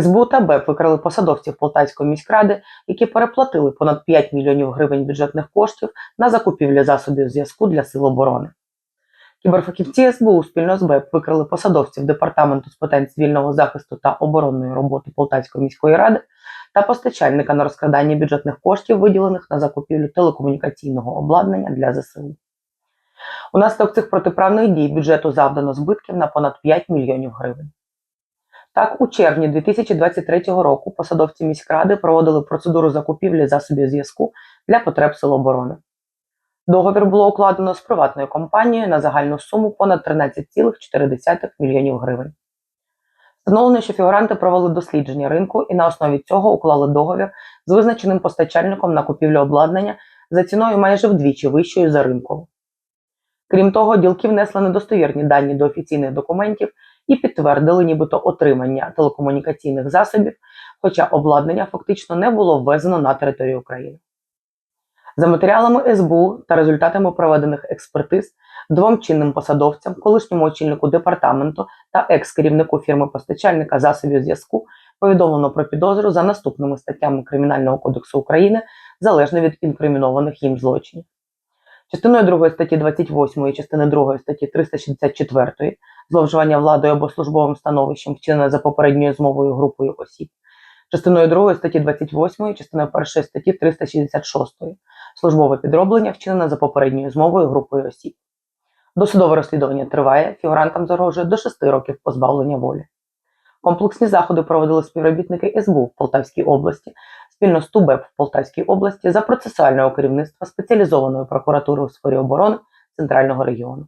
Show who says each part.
Speaker 1: СБУ та БЕП викрали посадовців Полтавської міськради, які переплатили понад 5 мільйонів гривень бюджетних коштів на закупівлю засобів зв'язку для сил оборони. Кіберфахівці СБУ спільно з БЕП викрили посадовців департаменту з питань цивільного захисту та оборонної роботи Полтавської міської ради та постачальника на розкрадання бюджетних коштів, виділених на закупівлю телекомунікаційного обладнання для ЗСУ. Унаслідок цих протиправних дій бюджету завдано збитків на понад 5 мільйонів гривень. Так, у червні 2023 року посадовці міськради проводили процедуру закупівлі засобів зв'язку для потреб Сил оборони. Договір було укладено з приватною компанією на загальну суму понад 13,4 мільйонів гривень. Встановлено, що фігуранти провели дослідження ринку і на основі цього уклали договір з визначеним постачальником на купівлю обладнання за ціною майже вдвічі вищою за ринкову. Крім того, ділки внесли недостовірні дані до офіційних документів і підтвердили нібито отримання телекомунікаційних засобів, хоча обладнання фактично не було ввезено на територію України. За матеріалами СБУ та результатами проведених експертиз двом чинним посадовцям, колишньому очільнику департаменту та екс-керівнику фірми постачальника засобів зв'язку повідомлено про підозру за наступними статтями Кримінального кодексу України залежно від інкримінованих їм злочинів. Частиною 2 статті 28 і частини 2 статті 364 зловживання владою або службовим становищем вчинене за попередньою змовою групою осіб, частиною 2 статті 28 частиною 1 статті 366 службове підроблення вчинене за попередньою змовою групою осіб. Досудове розслідування триває, фігурантам загрожує до 6 років позбавлення волі. Комплексні заходи проводили співробітники СБУ в Полтавській області спільно з ТУБЕП в Полтавській області за процесуального керівництва спеціалізованої прокуратури у сфері оборони Центрального регіону.